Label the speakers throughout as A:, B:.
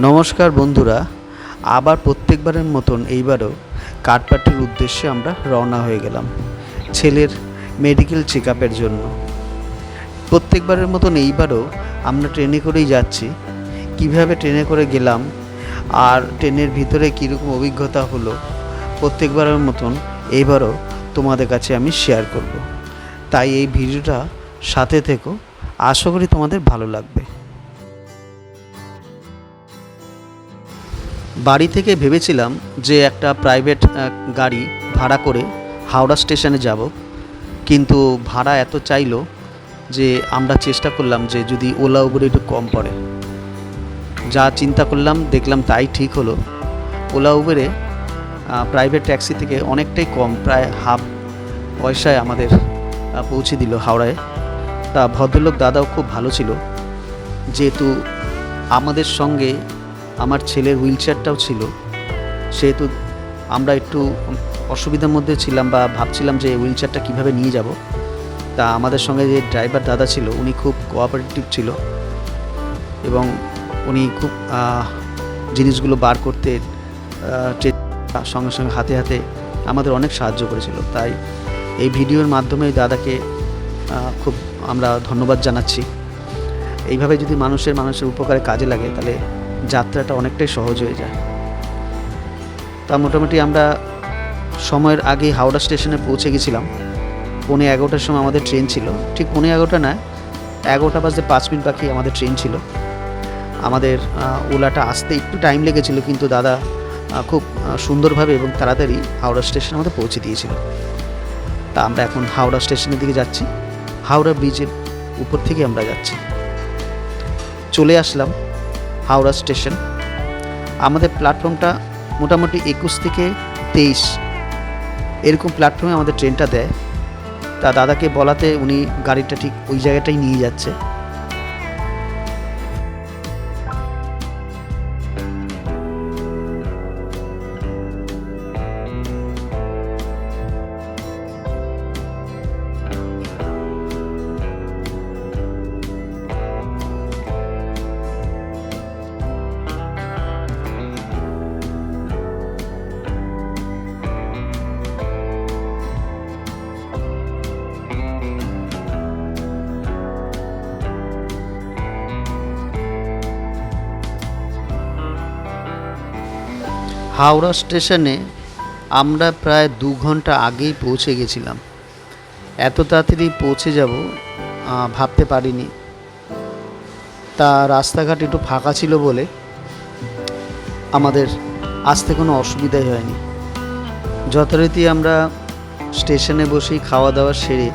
A: নমস্কার বন্ধুরা, আবার প্রত্যেকবারের মতন এইবারও কাঠপাটির উদ্দেশ্যে আমরা রওনা হয়ে গেলাম ছেলের মেডিকেল চেক জন্য। প্রত্যেকবারের মতন এইবারও আমরা ট্রেনে করেই যাচ্ছি। কীভাবে ট্রেনে করে গেলাম আর ট্রেনের ভিতরে কীরকম অভিজ্ঞতা হলো প্রত্যেকবারের মতন এইবারও তোমাদের কাছে আমি শেয়ার করব। তাই এই ভিডিওটা সাথে থেকো। আশা করি তোমাদের ভালো লাগবে। বাড়ি থেকে ভেবেছিলাম যে একটা প্রাইভেট গাড়ি ভাড়া করে হাওড়া স্টেশনে যাব। কিন্তু ভাড়া এত চাইলো যে আমরা চেষ্টা করলাম যে যদি ওলা উবের একটু কম পড়ে। যা চিন্তা করলাম, দেখলাম তাই ঠিক হলো। ওলা উবেরে প্রাইভেট ট্যাক্সি থেকে অনেকটাই কম, প্রায় হাফ পয়সায় আমাদের পৌঁছে দিল হাওড়ায়। তা ভদ্রলোক দাদাও খুব ভালো ছিল। যেহেতু আমাদের সঙ্গে আমার ছেলের হুইল চেয়ারটাও ছিল। সেহেতু আমরা একটু অসুবিধার মধ্যে ছিলাম বা ভাবছিলাম যে হুইল চেয়ারটা কীভাবে নিয়ে যাব। তা আমাদের সঙ্গে যে ড্রাইভার দাদা ছিল, উনি খুব কোঅপারেটিভ ছিল এবং উনি খুব জিনিসগুলো বার করতে সঙ্গে সঙ্গে হাতে হাতে আমাদের অনেক সাহায্য করেছিল। তাই এই ভিডিওর মাধ্যমে দাদাকে খুব আমরা ধন্যবাদ জানাচ্ছি। এইভাবে যদি মানুষের মানুষের উপকারে কাজে লাগে, তাহলে যাত্রাটা অনেকটাই সহজ হয়ে যায়। তা মোটামুটি আমরা সময়ের আগে হাওড়া স্টেশনে পৌঁছে গেছিলাম। পৌনে এগারোটার সময় আমাদের ট্রেন ছিল। ঠিক পৌনে এগারোটা না এগারোটা বাজতে পাঁচ মিনিট বাকি আমাদের ট্রেন ছিল। আমাদের ওলাটা আসতে একটু টাইম লেগেছিল কিন্তু দাদা খুব সুন্দরভাবে এবং তাড়াতাড়ি হাওড়া স্টেশনে আমাদের পৌঁছে দিয়েছিল। তা আমরা এখন হাওড়া স্টেশনের দিকে যাচ্ছি। হাওড়া ব্রিজের উপর থেকে আমরা যাচ্ছি। চলে আসলাম হাওড়া স্টেশন। আমাদের প্ল্যাটফর্মটা মোটামুটি একুশ থেকে তেইশ। এরকম প্ল্যাটফর্মে আমাদের ট্রেনটা দেয়। তা দাদাকে বলাতে উনি গাড়িটা ঠিক ওই জায়গাটাই নিয়ে যাচ্ছে। হাওড়া স্টেশনে আমরা প্রায় দু ঘণ্টা আগেই পৌঁছে গেছিলাম। এত তাড়াতাড়ি পৌঁছে যাব ভাবতে পারিনি। তা রাস্তাঘাট একটু ফাঁকা ছিল বলে আমাদের আসতে কোনো অসুবিধাই হয়নি। যথারীতি আমরা স্টেশনে বসেই খাওয়া দাওয়া সেরে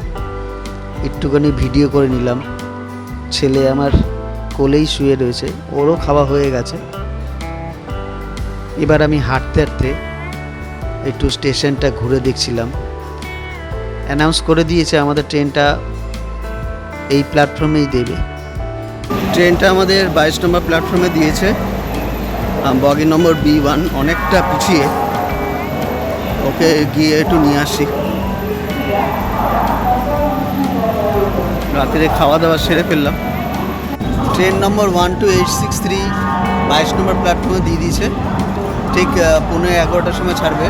A: একটুখানি ভিডিও করে নিলাম। ছেলে আমার কোলেই শুয়ে রয়েছে, ওরও খাওয়া হয়ে গেছে। এবার আমি হাঁটতে হাঁটতে একটু স্টেশনটা ঘুরে দেখছিলাম। অ্যানাউন্স করে দিয়েছে আমাদের ট্রেনটা এই প্ল্যাটফর্মেই দেবে। ট্রেনটা আমাদের বাইশ নম্বর প্ল্যাটফর্মে দিয়েছে। বগি নম্বর বি ওয়ান অনেকটা পিছিয়ে। ওকে গিয়ে একটু নিয়ে আসি। রাত্রে খাওয়া দাওয়া সেরে ফেললাম। Train number one two eight six three বাইশ নম্বর প্ল্যাটফর্মে দিয়ে দিয়েছে। ঠিক আহ, পৌনে এগারোটার সময় ছাড়বে।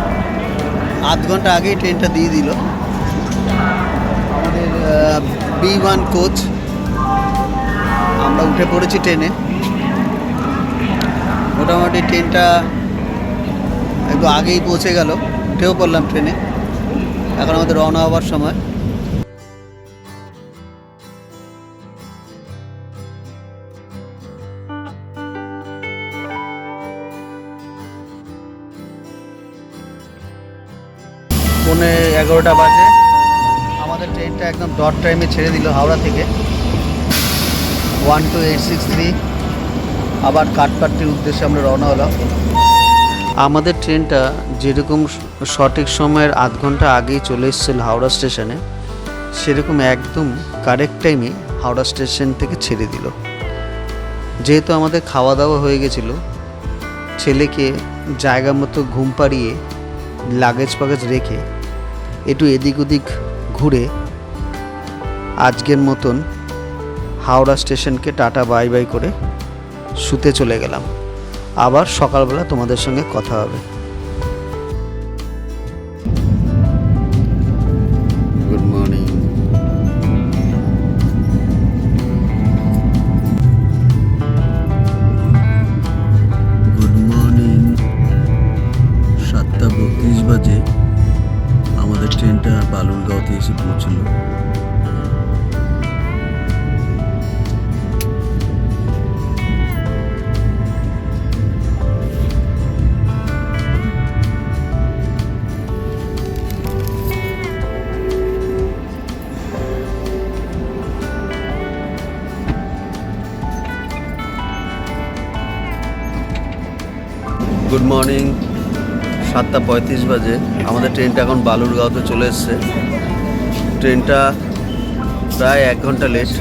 A: আধ ঘণ্টা আগেই ট্রেনটা দিয়ে দিল। আমাদের বি ওয়ান কোচ আমরা উঠে পড়েছি ট্রেনে। মোটামুটি ট্রেনটা একটু আগেই পৌঁছে গেল। উঠেও পড়লাম ট্রেনে। এখন আমাদের রওনা হওয়ার সময়। এগারোটা বাজে। আমাদের ট্রেনটা একদম ডট টাইমে ছেড়ে দিল হাওড়া থেকে। One two eight six three আবার কাঠপাট্টির উদ্দেশ্যে আমরা রওনা হলাম। আমাদের ট্রেনটা যেরকম সঠিক সময়ের আধ ঘণ্টা আগেই চলে এসেছিল হাওড়া স্টেশনে, সেরকম একদম কারেক্ট টাইমে হাওড়া স্টেশন থেকে ছেড়ে দিল। যেহেতু আমাদের খাওয়া দাওয়া হয়ে গেছিল, ছেলেকে জায়গা মতো ঘুম পাড়িয়ে লাগেজ ফাগেজ রেখে একটু এদিক ওদিক ঘুরে আজকের মতন হাওড়া স্টেশনকে টাটা বাই বাই করে শুতে চলে গেলাম। আবার সকালবেলা তোমাদের সঙ্গে কথা হবে। এসে পৌঁছলো। গুড মর্নিং সাতটা পঁয়ত্রিশ বাজে। আমাদের ট্রেনটা এখন বালুরগাঁওতে চলে এসছে। ট্রেনটা প্রায় এক ঘণ্টা লেট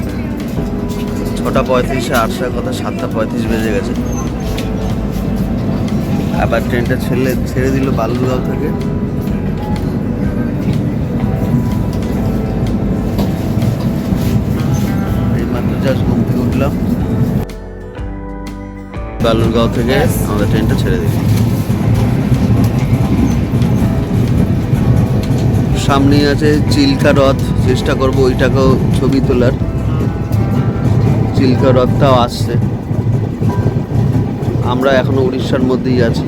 A: ছটা পঁয়ত্রিশে আসার কথা সাতটা পঁয়ত্রিশ বেজে গেছে। আবার ট্রেনটা ছেড়ে ছেড়ে দিল বালুরগাঁও থেকে। এইমাত্র জাস্ট ঘুম থেকে উঠলাম। বালুরগাঁও থেকে আমাদের ট্রেনটা ছেড়ে দিল। সামনেই আছে চিল্কা হ্রদ চেষ্টা করব ওইটাকেও ছবি তোলার। চিল্কা হ্রদটাও আসছে। আমরা এখনও উড়িষ্যার মধ্যেই আছি।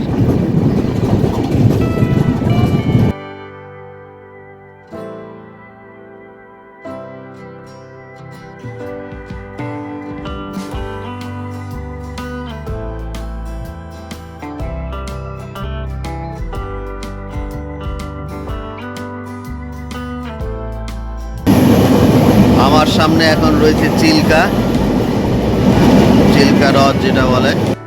A: রয়েছে চিল্কা। চিল্কা হ্রদ যেটা বলে।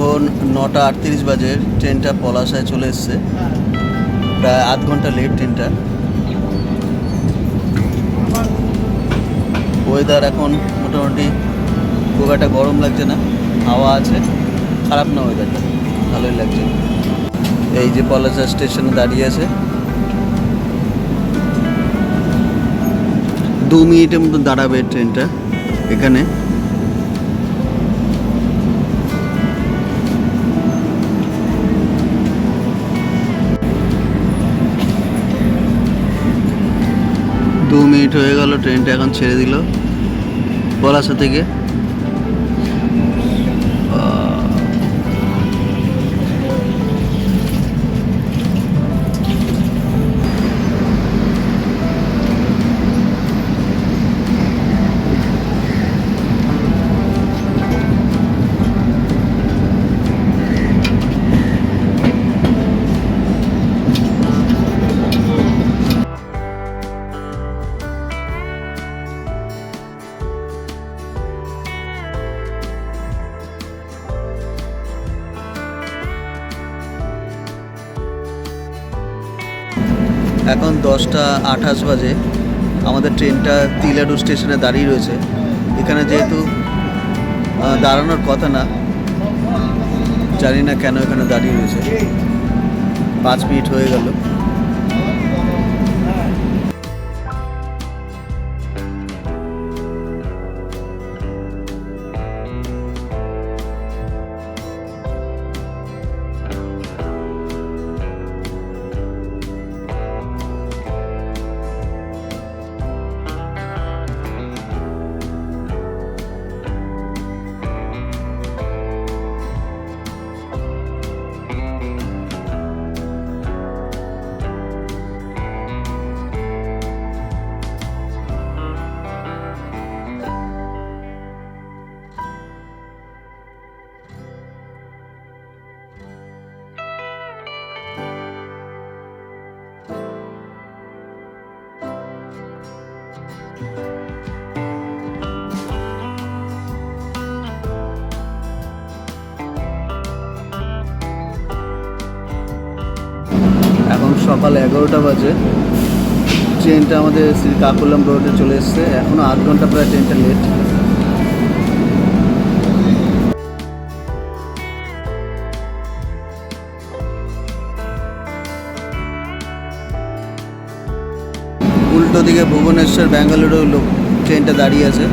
A: এখন নটা আটত্রিশ বাজে, ট্রেনটা পলাশায় চলে এসছে। প্রায় আধ ঘণ্টা লেট ট্রেনটা। ওয়েদার এখন মোটামুটি খুব একটা গরম লাগছে না, হাওয়া আছে, খারাপ না ওয়েদারটা ভালোই লাগছে। এই যে পলাশা স্টেশনে দাঁড়িয়ে আছে। দু মিনিটের মতো দাঁড়াবে ট্রেনটা, এখানে। মিনিট হয়ে গেল ট্রেনটা এখন ছেড়ে দিল। পলাশা থেকে। দশটা আঠাশ বাজে, আমাদের ট্রেনটা তিলাডু স্টেশনে দাঁড়িয়ে রয়েছে। এখানে যেহেতু দাঁড়ানোর কথা না, জানি না কেন এখানে দাঁড়িয়ে রয়েছে। পাঁচ মিনিট হয়ে গেল। সকাল এগারোটা বাজে। ট্রেনটা আমাদের কাকুলাম রোডে চলে এসছে। এখনও আধ ঘণ্টা প্রায় ট্রেনটা লেট উল্টো দিকে ভুবনেশ্বর ব্যাঙ্গালুরু লোক ট্রেনটা দাঁড়িয়ে আছে।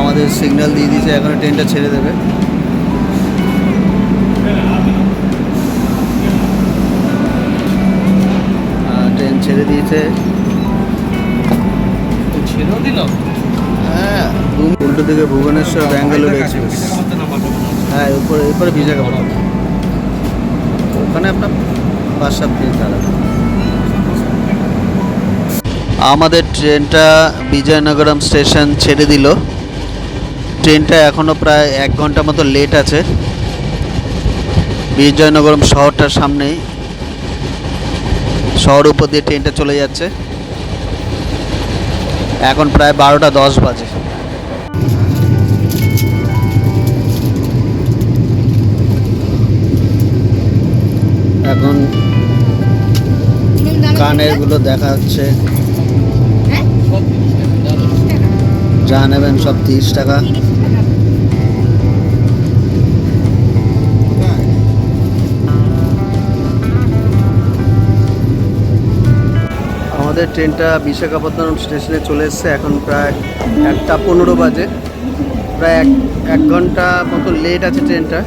A: আমাদের সিগন্যাল দিয়ে দিয়েছে, এখন ট্রেনটা ছেড়ে দেবে। দিয়েছে।
B: ছেড়েও দিল?
A: হ্যাঁ। উল্টো দিকে ভুবনেশ্বর ব্যাঙ্গালুরু এক্সপ্রেস। হ্যাঁ উপরে এরপরে বিশাখাপত্তনম ওখানে আপনার পাঁচ সাত মিনিট দাঁড়াবে আমাদের ট্রেনটা বিজয়নগরম স্টেশন ছেড়ে দিল। ট্রেনটা এখনও প্রায় এক ঘণ্টা মতো লেট আছে। বিজয়নগরম শহরটার সামনেই। শহর উপর দিয়ে ট্রেনটা চলে যাচ্ছে। এখন প্রায় বারোটা দশ বাজে। এখন কানেরগুলো দেখা হচ্ছে যা নেবেন সব তিরিশ টাকা। আমাদের ট্রেনটা বিশাখাপত্তনম স্টেশনে চলে এসছে। এখন প্রায় একটা পনেরো বাজে। প্রায় এক এক ঘণ্টা মতো লেট আছে ট্রেনটা।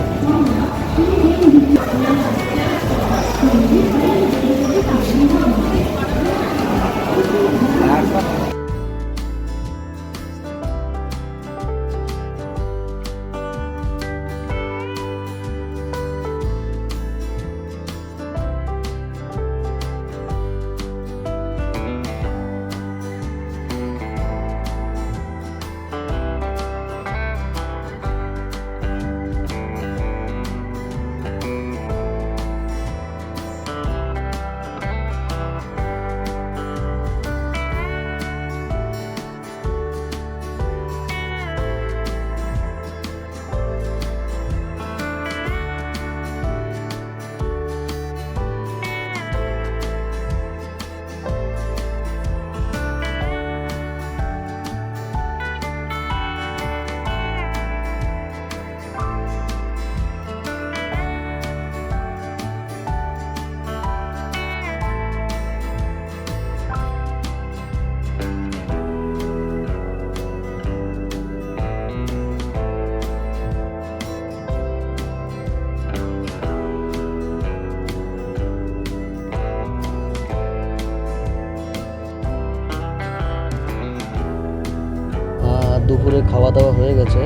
A: দাওয়া হয়ে গেছে।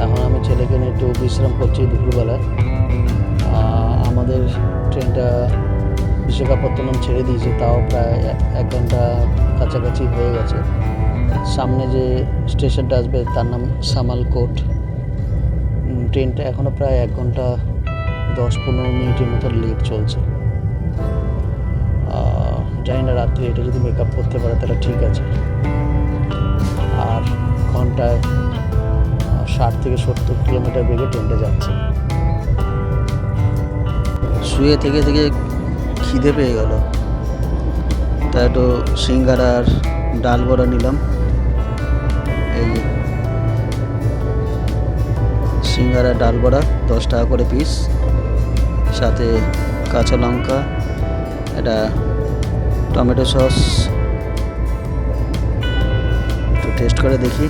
A: এখন আমি ছেলেকে নিয়ে একটু বিশ্রাম করছি দুপুরবেলায়। আমাদের ট্রেনটা বিশাখাপত্তনম ছেড়ে দিয়েছে, তাও প্রায় এক- ঘণ্টা কাছাকাছি হয়ে গেছে। সামনে যে স্টেশনটা আসবে, তার নাম সামালকোট ট্রেনটা এখনও প্রায় এক ঘণ্টা দশ পনেরো মিনিটের মতো লেট চলছে। জানি না রাত্রে, এটা যদি মেকআপ করতে পারে, তাহলে ঠিক আছে। ঘন্টায় ষাট থেকে সত্তর কিলোমিটার বেগে ট্রেনটা যাচ্ছে। শুয়ে থেকে থেকে খিদে পেয়ে গেল। তাই একটু সিঙ্গারার ডাল বড়া নিলাম। এই যে সিঙ্গারা ডাল বড়া, দশ টাকা করে পিস সাথে কাঁচা লঙ্কা এটা টমেটো সস টেস্ট করে দেখি,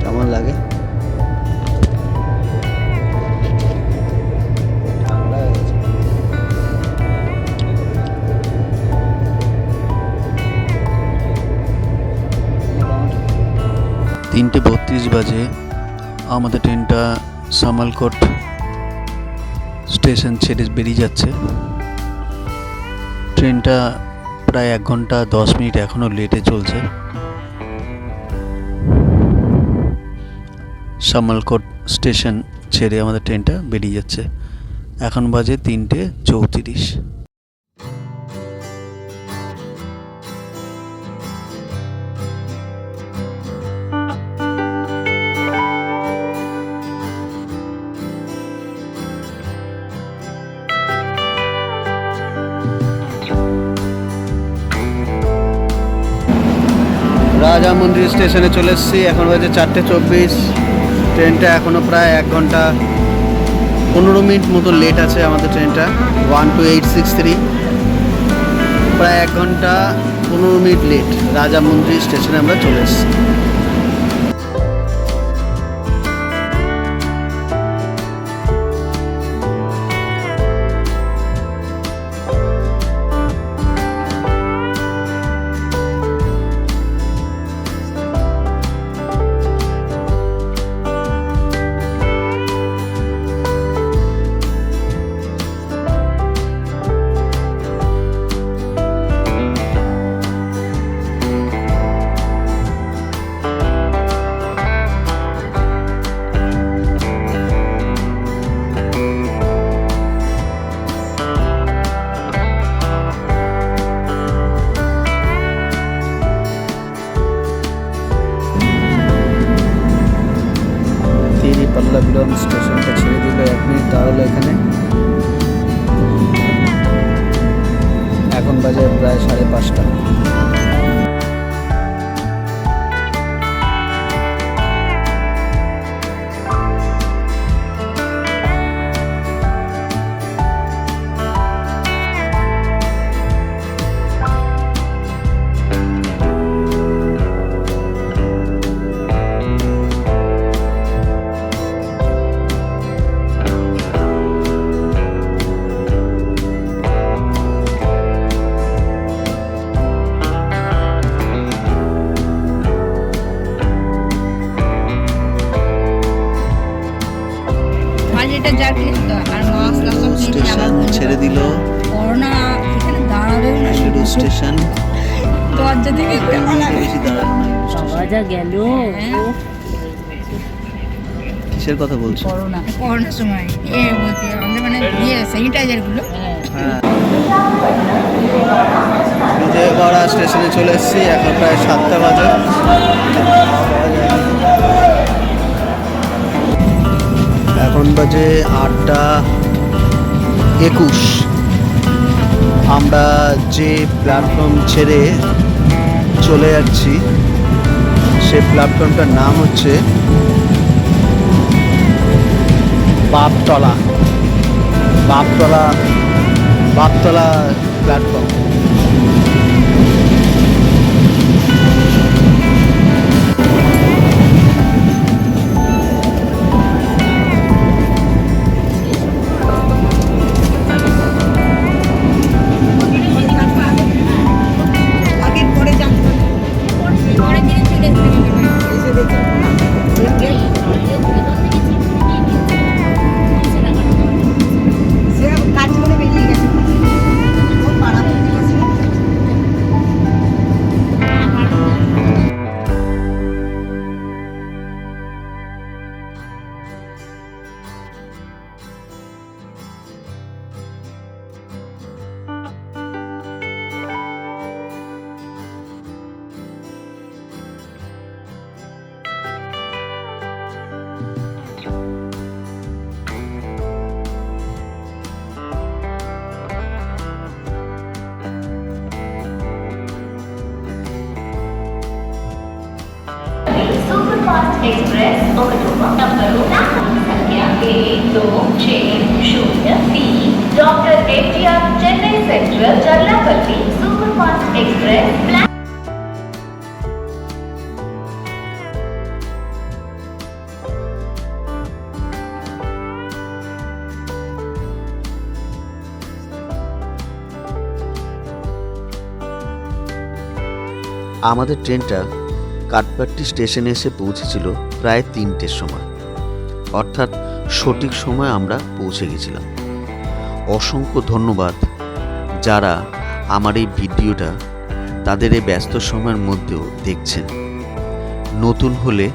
A: কেমন লাগে। তিনটে বত্রিশ বাজে, আমাদের ট্রেনটা সামালকোট স্টেশন ছেড়ে বেরিয়ে যাচ্ছে ট্রেনটা প্রায় এক ঘণ্টা দশ মিনিট এখনও লেটে চলছে সামালকোট স্টেশন ছেড়ে আমাদের ট্রেনটা বেরিয়ে যাচ্ছে। এখন বাজে তিনটে চৌত্রিশ। রাজা মন্দির স্টেশনে চলে এসেছি। এখন বাজে চারটে চব্বিশ। ট্রেনটা এখনও প্রায় এক ঘণ্টা পনেরো মিনিট মতো লেট আছে আমাদের ট্রেনটা one two eight six three প্রায় এক ঘণ্টা পনেরো মিনিট লেট রাজা মন্দির স্টেশনে আমরা চলে এসেছি। পল্লবিলম স্টেশনটা ছেড়ে দিল এক মিনিট দাঁড়াল এখানে। এখন বাজে প্রায় সাড়ে পাঁচটা।
B: দরজা থেকে কেমন লাগে?
A: বেশি দাঁড়ানো নাই
C: বাবা যা গেল
A: কিসের কথা বলছো?
C: করোনা।
B: করোনার সময় এ আমাদের মানে ইয়ে স্যানিটাইজারগুলো।
A: হ্যাঁ। বিজয়বাড়া স্টেশনে চলে এসেছি এখন প্রায় সাতটা বাজে। এখন বাজে আটটা একুশ। আমরা যে প্ল্যাটফর্ম ছেড়ে চলে যাচ্ছি। সে প্ল্যাটফর্মটার নাম হচ্ছে বাপতলা। বাপতলা বাপতলা প্ল্যাটফর্ম
B: एक्सप्रेस
D: और डोबा नंबरों संख्या एक दो छः शून्य तीन doctor A T R Chennai central Challapalli superfast express
A: আমাদের ট্রেনটা কাঠপাট্টি স্টেশনে এসে পৌঁছেছিল প্রায় তিনটের সময়। অর্থাৎ সঠিক সময় আমরা পৌঁছে গেছিলাম। অসংখ্য ধন্যবাদ যারা আমার এই ভিডিওটা তাদের এই ব্যস্ত সময়ের মধ্যেও দেখছেন। নতুন হলে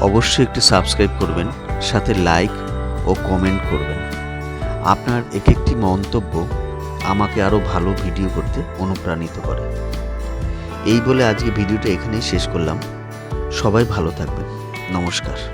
A: অবশ্যই একটি সাবস্ক্রাইব করবেন, সাথে লাইক ও কমেন্ট করবেন। আপনার এক একটি মন্তব্য আমাকে আরও ভালো ভিডিও করতে অনুপ্রাণিত করে। এই বলে আজকে ভিডিওটা এখানেই শেষ করলাম। সবাই ভালো থাকবেন। নমস্কার।